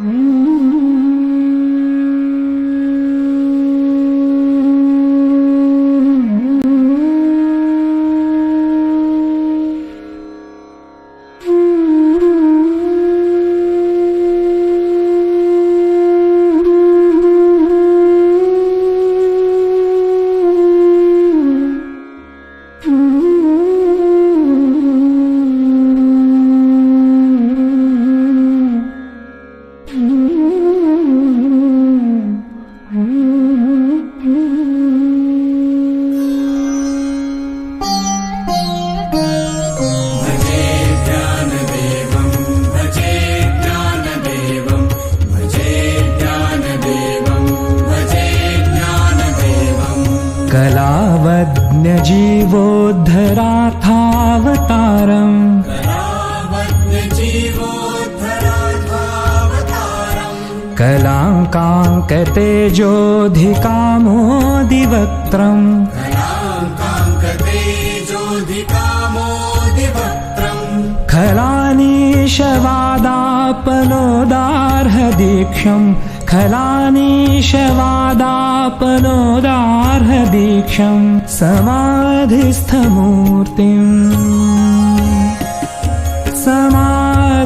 Mm. कलाङ्काङ्कतेजोधिकामोदिवक्त्रम् खलानीशवादापनोदार्हदीक्षम्। खलानीशवादापनोदार्हदीक्षम्। समाधिस्थमूर्तिम्। समा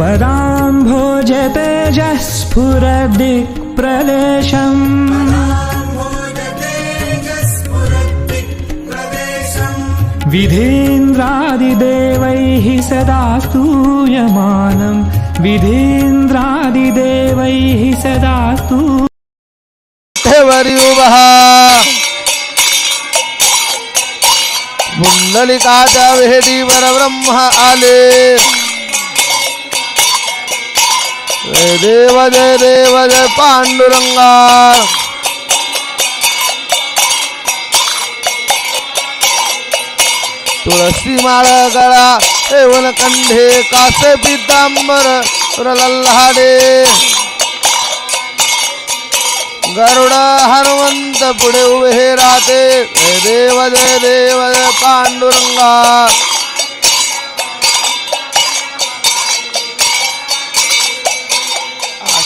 पदां भोजे तेजः स्फुरदिक्प्रदेशम् विधीन्द्रादिदेवैः सदा स्तूयमानं विधीन्द्रादिदेवैः सदा स्तू पुण्डलिकाचावेदि परब्रह्म आले जय देव जय देव जय पांडुरंगा. तुळसी माळ गळा एवन कंढे कासे पितांबर लल्हाडे गरुड हनुमंत पुढे उभे राहते. जय देव जय देव जय पांडुरंगा.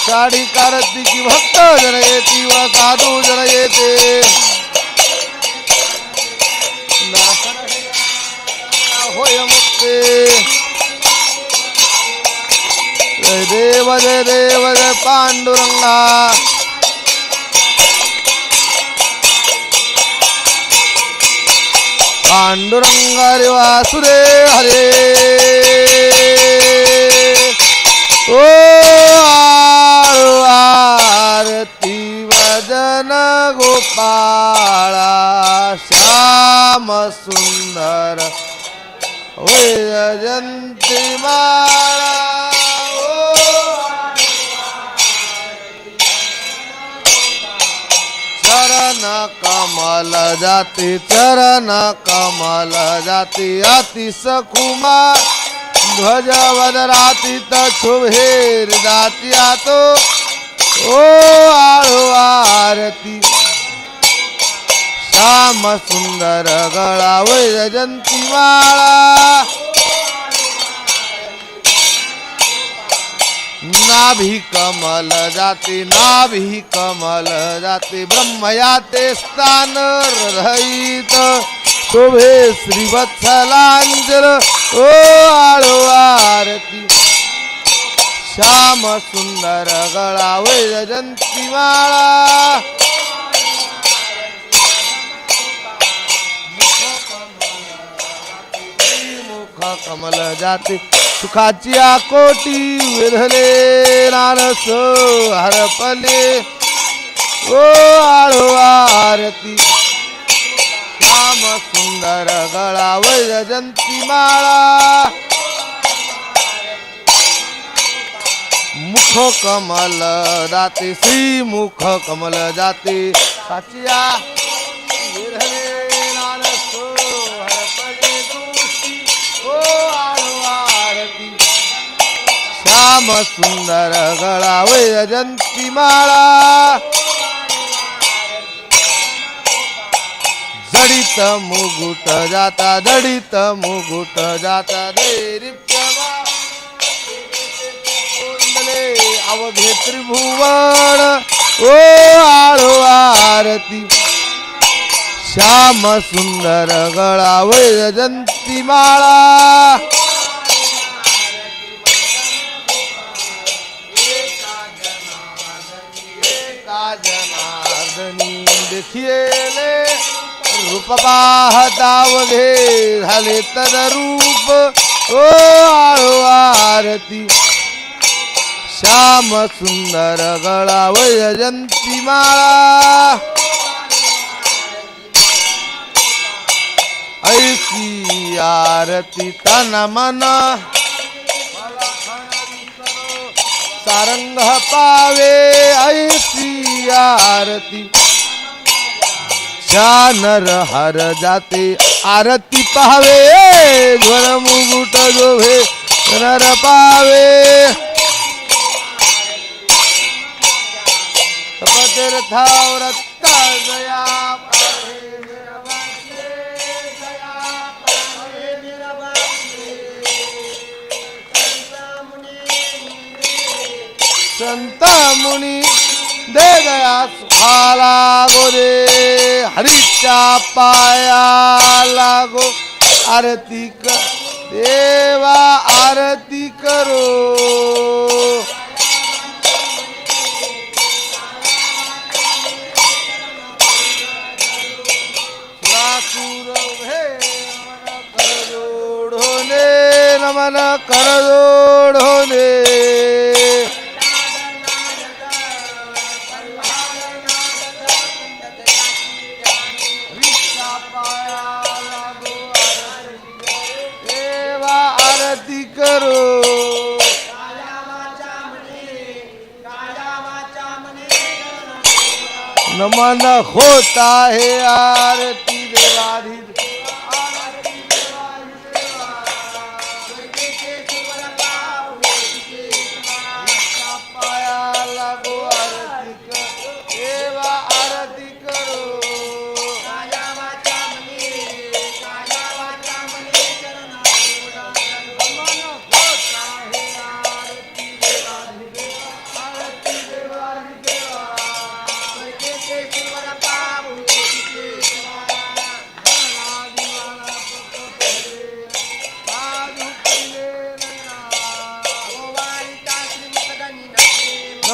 साडी कार्तिकी भक्त जन येते व साधू जन येते. होय मुक्ते. जय देव जय देव जय पांडुरंगा. पांडुरंग हरे वासुदे हरे. ओ गोपाळा श्याम सुंदर वैजयंती माळा ओ चरण कमल जाती चरण कमल जाती अति सखुमा ध्वज वदराती तुभेर जाती आतो ओ आळू आरती राम सुंदर गळा वैजयंती माळा. नाभी कमल जाते नाभी कमल जाते ब्रह्मयाते स्थान रहित. शोभे श्रीवत्सलांजल ओ आळो आरती. श्याम सुंदर गळा वैजयंती माळा. कमल जाते. सुखाची आकोटी विधले नारस हरपले ओ आळवा आरती. श्याम सुंदर गळा वैजयंती माळा. मुख कमल जाते श्री मुख कमल जाते. साचिया. श्याम सुंदर गळा वैजयंती माळा. जडित मुगुट जाता जडित मुगुट जाता दैरिप्यवा अवघे त्रिभुवन. ओ आळो आरती. श्याम सुंदर गळा अजंती माळा. रूप पाहता झाले झाले तदरूप ओ आळो आरती. श्याम सुंदर गळा वैजयंती माळा. ऐसी आरती तन मन. सारंग पावे ऐसी आरती. या नर हर जाते आरती पाहावे ध्वन मुगुट जोभे नर पावे संत मुनी दे दया सुखाला गोरे हरीच्या पाया लागो आरती कर देवा आरती करो. लातूर हे नमन कर मन होता है आरती.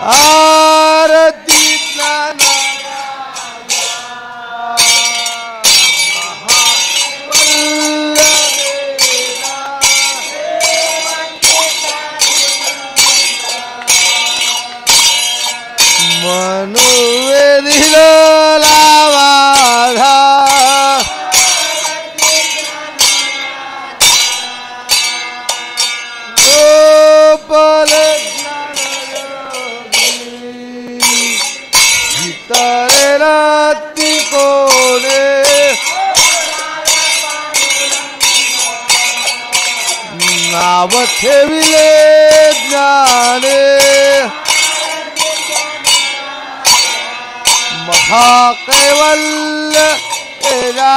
आरती ठेविले ज्ञाने. महाकैवल्य एरा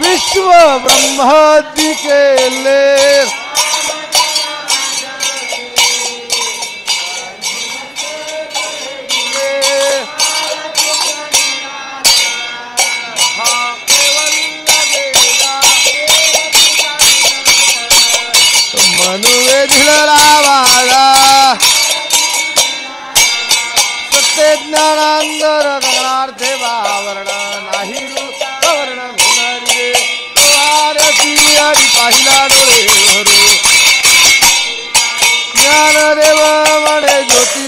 विश्व ब्रह्मादि के ले અંદર રમણાર્થે વાવરણ નાહી કવર્ણ મુનરી રે વારસી હરિ પાહિલા રે હરો. જ્ઞાન રેવ વણે જ્યોતિ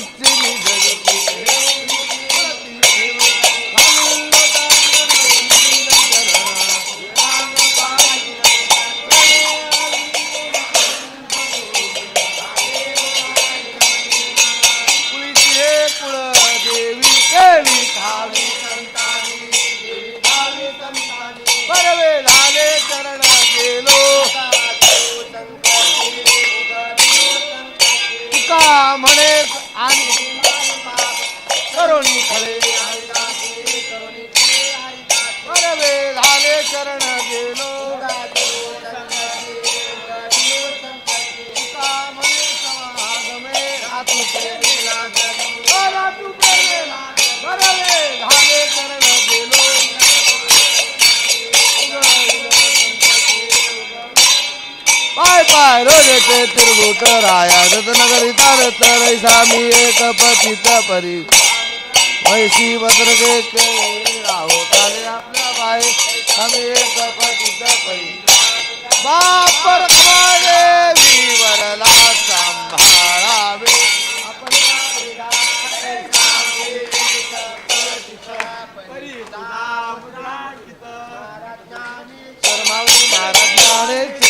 का म्हणे? आणि करुणी खळे परवे झाले चरण गेलो. पाय पाय रोजचे राया नगरी तारत रैसामी एक पतित परी वैशी भद्रगे राहो काले आपल्या बाय आम्ही एक पतित परी बाप देवी सांभाळावे कर्मावरी महाराज